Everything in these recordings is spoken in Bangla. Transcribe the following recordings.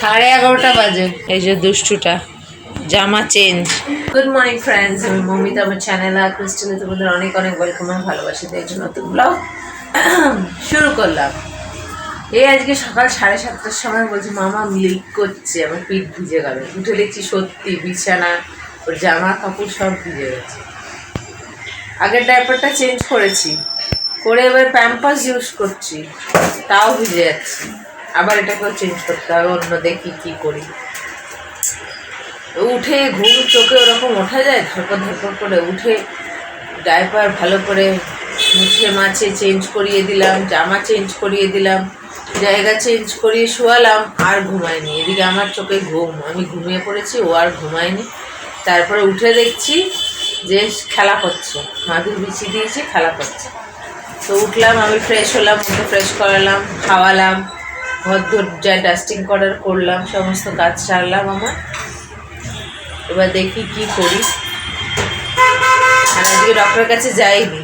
সাড়ে এগারোটা বাজে। এই যে দুষ্টুটা। জামা চেঞ্জ গুড মর্নিং ফ্রেন্ডস আমি মমিতা, আমার চ্যানেল আর ক্রিস্টালে তোমাদের অনেক অনেক ওয়েলকাম আর ভালোবাসি তাই জন্য নতুন ব্লগ শুরু করলাম। এই আজকে সকাল সাড়ে সাতটার সময় বলছি, মামা লিক করছে, আমার পিঠ ভিজে গেল। উঠে দেখছি সত্যি বিছানা, ওর জামা কাপড় সব ভিজে গেছে। আগের ডাইপারটা চেঞ্জ করেছি। করে এবার প্যাম্পাস ইউজ করছি, তাও ভিজে যাচ্ছে। আবার এটাকেও চেঞ্জ করতে হবে, অন্য দেখি কী করি? উঠে ঘুম চোখে ওরকম ওঠা যায়? ধরপর ধরপর করে উঠে ডাইপার ভালো করে মুছে মাছে চেঞ্জ করিয়ে দিলাম, জামা চেঞ্জ করিয়ে দিলাম, জায়গা চেঞ্জ করিয়ে শোয়ালাম, আর ঘুমায়নি। এদিকে আমার চোখে ঘুম। আমি ঘুমিয়ে পড়েছি, ও আর ঘুমায়নি। তারপরে উঠে দেখছি যে খেলা করছে। মাদুর বিছিয়ে দিয়েছে, খেলা করছে। তো উঠলাম, আমি ফ্রেশ হলাম ফ্রেশ করালাম, খাওয়ালাম। ঘর যা ডাস্টিং করার করলাম, সমস্ত কাজ সারলাম আমার। এবার দেখি কি করি। আর আজকে ডক্টরের কাছে যাইনি।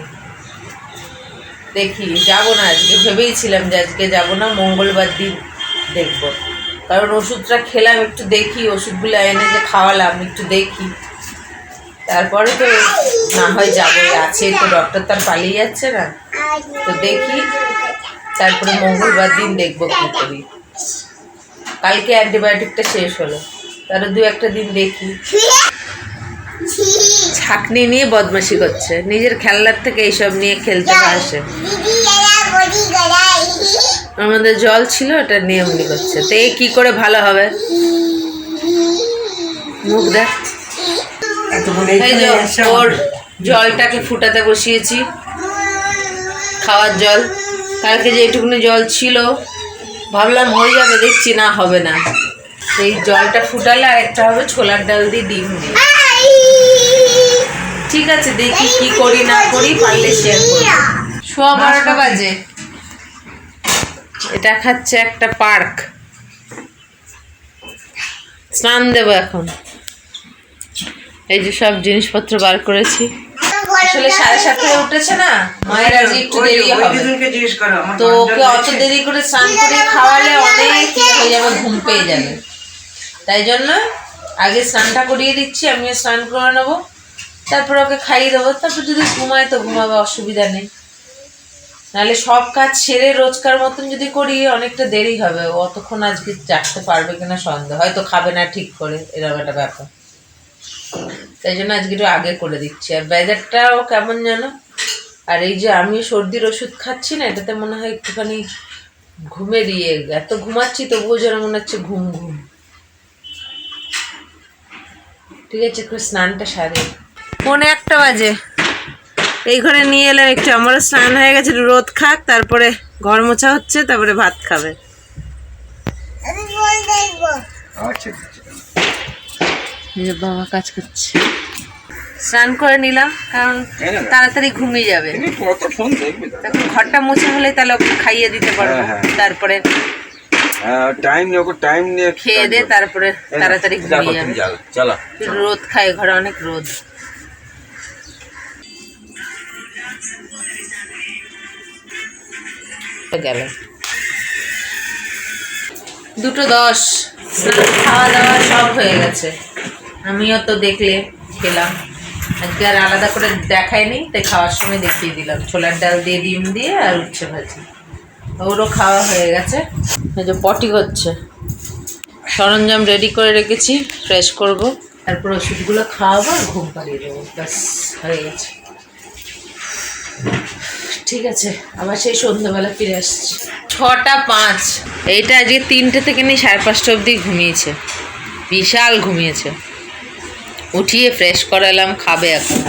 দেখি, যাব না আজকে। ভেবেইছিলাম যে আজকে যাব না, মঙ্গলবার দিন দেখব। কারণ ওষুধটা খেলাম, একটু দেখি, ওষুধগুলো এনে যে খাওয়ালাম, একটু দেখি। তারপরে তো না হয় যাব আছে তো ডক্টর তার পালিয়ে যাচ্ছে না। তো দেখি তারপরে মঙ্গলবার দিন দেখব কী করি। কালকে অ্যান্টিবায়োটিকটা শেষ হলো। তারও দু একটা দিন দেখি। ছাকনি নিয়ে বদমাশি করছে। নিজের খেলনার থেকে এইসব নিয়ে খেলতে আসে। আমাদের জল ছিল ওটা নিয়ে এমনি করছে। তো এই কী করে ভালো হবে? মুখ দেখ। ওর জলটাকে ফুটাতে বসিয়েছি। খাওয়ার জল। কালকে যে এইটুকুনি জল ছিল, ভাবলাম হয়ে যাবে, দেখছি না, হবে না। সেই জলটা ফুটালে আর একটা হবে ছোলার ডাল দিয়ে ডিম দিয়ে ঠিক আছে, দেখি কি করি, না করি, পারলে শেয়ার করি সোয়া বারোটা বাজে। এটা খাচ্ছে একটা পার্ক। স্নান দেবো এখন। এই যে সব জিনিসপত্র বার করেছি। আসলে সাড়ে সাতটায় উঠেছে না মায়ের আজকে একটু দেরি হবে। তো ওকে অত দেরি করে স্নান করে খাওয়ালে অনেক হয়ে যাবে ঘুম পেয়ে যাবে। তাই জন্য আগে স্নানটা করিয়ে দিচ্ছি আমিও স্নান করে নেব। তারপর ওকে খাইয়ে দেবো। তারপর যদি ঘুমায় তো ঘুমাবে অসুবিধা নেই। নাহলে সব কাজ সেরে রোজকার মতন যদি করি অনেকটা দেরি হবে। অতক্ষণ আজকে জাগতে পারবে কিনা সন্দেহ। হয়তো খাবে না ঠিক করে এরকম একটা ব্যাপার। তাই জন্য আজকে একটু আগে করে দিচ্ছি। আর ব্যাজারটাও কেমন যেন আর এই যে আমি সর্দির ওষুধ খাচ্ছি না এটাতে মনে হয় একটুখানি ঘুমের ইয়ে এত ঘুমাচ্ছি তবুও যেন মনে হচ্ছে ঘুম ঘুম। ঠিক আছে একটু স্নানটা সারি। পৌনে একটা বাজে। এই ঘরে নিয়ে এলাম একটু। আমারও স্নান হয়ে গেছে একটু রোদ খাক তারপরে ঘর মোছা হচ্ছে তারপরে ভাত খাবে। এই বাবা কাজ করছে। স্নান করে নিলাম কারণ তাড়াতাড়ি ঘুমিয়ে যাবে। তখন ঘরটা মুছে হলে তাহলে ওকে খাইয়ে দিতে পারব। হ্যাঁ, হ্যাঁ। তারপরে টাইম নিয়ে ওকে টাইম নিয়ে খেয়ে দে তারপরে তাড়াতাড়ি ঘুমিয়ে যাবে। চলো। রোদ খায় ঘরে অনেক রোদ। গেল। দুটো দশ। খাওয়া দাওয়া সব হয়ে গেছে। আমিও তো দেখলে খেলাম। আজকে আর আলাদা করে দেখাইনি তাই খাওয়ার সময় দেখিয়ে দিলাম। ছোলার ডাল দিয়ে ডিম দিয়ে আর উচ্ছে ভাজি। ওরও খাওয়া হয়ে গেছে। এই যে পটি হচ্ছে। সরঞ্জাম রেডি করে রেখেছি ফ্রেশ করব। তারপর ওষুধগুলো খাওয়াবো আর ঘুম পাড়িয়ে দেবো। ব্যাস হয়ে গেছে। ঠিক আছে আবার সেই সন্ধ্যাবেলা ফিরে আসছি। ছটা পাঁচ। এইটা আজকে তিনটে থেকে নিয়ে সাড়ে পাঁচটা অবধি ঘুমিয়েছে। বিশাল ঘুমিয়েছে। উঠিয়ে ফ্রেশ করালাম, খাবে এখন।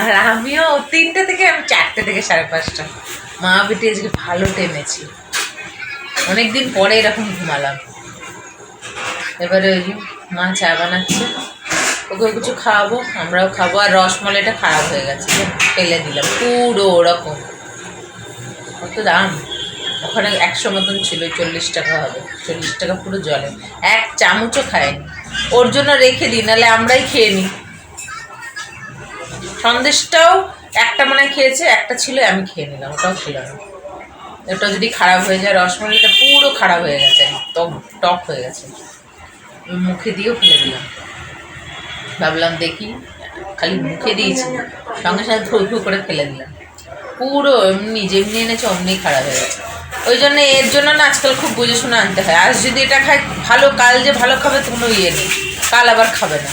আর আমিও তিনটে থেকে, আমি চারটে থেকে সাড়ে পাঁচটা। মা বেটি আজকে ভালো টেনেছি অনেকদিন পরে এরকম ঘুমালাম। এবারে ওই মা চা বানাচ্ছে। ওকে কিছু খাওয়াবো, আমরাও খাব। আর রসমলাইটা খারাপ হয়ে গেছে ফেলে দিলাম, পুরো ওরকম। কত দাম? ওখানে একশো মতন ছিল চল্লিশ টাকা হবে। চল্লিশ টাকা পুরো জলে। এক চামচও খায়নি। ওর জন্য রেখে দিই, নাহলে আমরাই খেয়ে নিই। সন্দেশটাও একটা মানে খেয়েছে, একটা ছিল, আমি খেয়ে নিলাম, ওটাও না। ওটা যদি খারাপ হয়ে যায়, রসমলাইটা পুরো খারাপ হয়ে গেছে, একদম টক হয়ে গেছে। মুখে দিয়েও ফেলে দিলাম। ভাবলাম দেখি, খালি মুখে দিয়েছি, সঙ্গে সঙ্গে ধু ধু করে ফেলে দিলাম। পুরো এমনি, যেমনি এনেছে, অমনি খারাপ হয়ে গেছে। ওই জন্য এর জন্য না আজকাল খুব বুঝে শুনে আনতে হয়। আজ যদি এটা খায়, ভালো কাল যে ভালো খাবে, কোনো ইয়ে নেই। কাল আবার খাবে না।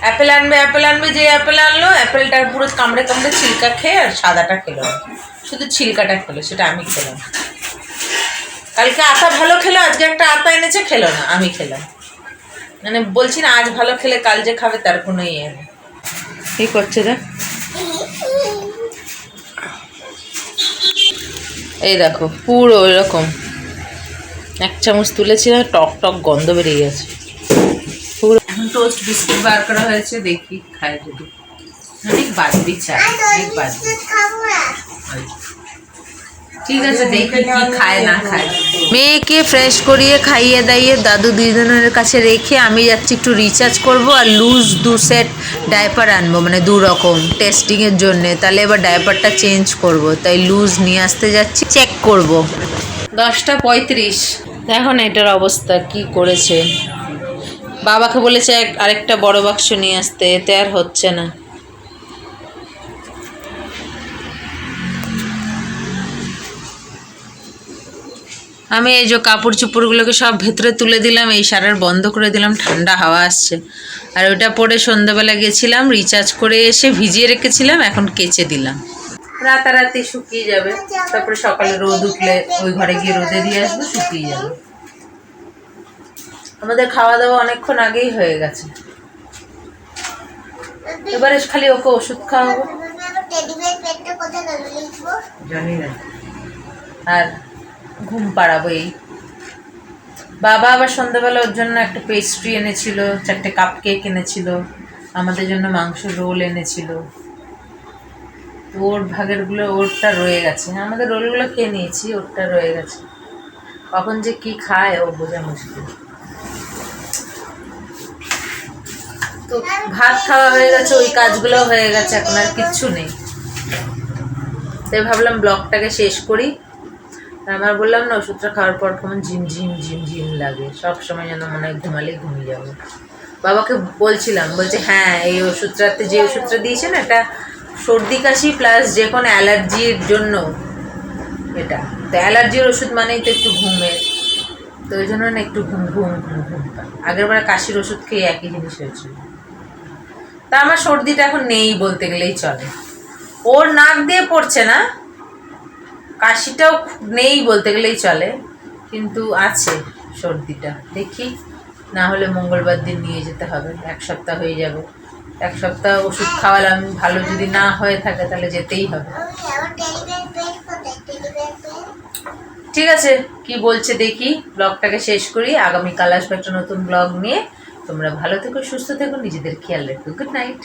অ্যাপেল আনবে অ্যাপেল আনবে, যে অ্যাপেল আনলো, অ্যাপেলটার পুরো কামড়ে কামড়ে ছিলকা খেয়ে আর সাদাটা খেলো। শুধু ছিলকাটা খেলো, সেটা আমি খেলাম। কালকে আতা ভালো খেলো, আজকে একটা আতা এনেছে, খেলো না, আমি খেলাম। মানে বলছি না, আজ ভালো খেলে কাল যে খাবে, তার কোনো ইয়ে নেই। কি করছে দেখ এই দেখো পুরো এরকম। এক চামচ তুলেছিলাম টক টক গন্ধ বেরিয়ে গেছে। পুরো এখন টোস্ট বিস্কুট বার করা হয়েছে দেখি খায় যদি। অনেক বাদবি চাই অনেক বাদবি। ঠিক আছে দেখি কি খায় না খায়। মেয়েকে ফ্রেশ করিয়ে খাইয়ে দাইয়ে দাদু দুজনের কাছে রেখে আমি যাচ্ছি একটু রিচার্জ করব আর লুজ দু সেট ডাইপার আনব মানে দু রকম টেস্টিংয়ের জন্যে। তাহলে এবার ডাইপারটা চেঞ্জ করব তাই লুজ নিয়ে আসতে যাচ্ছি চেক করব। দশটা পঁয়ত্রিশ। দেখো না এটার অবস্থা কি করেছে। বাবাকে বলেছে এক- আরেকটা বড় বাক্স নিয়ে আসতে এতে আর হচ্ছে না। আমি এই যে কাপড় চোপড়গুলোকে সব ভেতরে তুলে দিলাম এই সারার বন্ধ করে দিলাম ঠান্ডা হাওয়া আসছে। আর ওটা পরে সন্ধ্যাবেলা গেছিলাম রিচার্জ করে এসে ভিজিয়ে রেখেছিলাম এখন কেচে দিলাম। রাতারাতি শুকিয়ে যাবে তারপরে সকালে রোদ উঠলে ওই ঘরে গিয়ে রোদে দিয়ে আসব শুকিয়ে যাবে। আমাদের খাওয়া দাওয়া অনেকক্ষণ আগেই হয়ে গেছে। এবারে খালি ওকে ওষুধ খাওয়াবো। জানি না। আর ঘুম পাড়াবো এই বাবা আবার সন্ধ্যাবেলা ওর জন্য একটা পেস্ট্রি এনেছিল, চারটে কাপ কেক এনেছিল, আমাদের জন্য মাংস রোল এনেছিল। ওর ভাগেরগুলো ওরটা রয়ে গেছে। আমাদের রোলগুলো খেয়ে নিয়েছি, ওরটা রয়ে গেছে। কখন যে কি খায় ও বোঝা মুশকিল। তো ভাত খাওয়া হয়ে গেছে, ওই কাজগুলো হয়ে গেছে, এখন আর কিচ্ছু নেই। তাই ভাবলাম ব্লগটাকে শেষ করি। আমার বললাম না, ওষুধটা খাওয়ার পর কেমন ঝিম ঝিম ঝিম ঝিম লাগে। সব সময় যেন মনে হয় ঘুমালে ঘুমিয়ে যাব। বাবাকে বলছিলাম, বলছে হ্যাঁ এই ওষুধটাতে যে ওষুধটা দিয়েছে না, এটা সর্দি, কাশি প্লাস যে কোনো অ্যালার্জির জন্য এটা। তো অ্যালার্জির ওষুধ মানেই তো একটু ঘুমের তো ওই জন্য না একটু ঘুম ঘুম ঘুম ঘুম আগের বার কাশির ওষুধ খেয়ে একই জিনিস হয়েছিল। তা আমার সর্দিটা এখন নেই বলতে গেলেই চলে। ওর নাক দিয়ে পড়ছে না কাশিটাও নেই বলতে গেলেই চলে, কিন্তু আছে সর্দিটা। দেখি, না হলে মঙ্গলবার দিন নিয়ে যেতে হবে, এক সপ্তাহ হয়ে যাবে। এক সপ্তাহ ওষুধ খাওয়ালাম, ভালো যদি না হয়ে থাকে তাহলে যেতেই হবে। ঠিক আছে, কি বলছে দেখি, ব্লগটাকে শেষ করি। আগামীকাল আসবে একটা নতুন ব্লগ নিয়ে। তোমরা ভালো থেকো, সুস্থ থেকো, নিজেদের খেয়াল রেখো। Good night.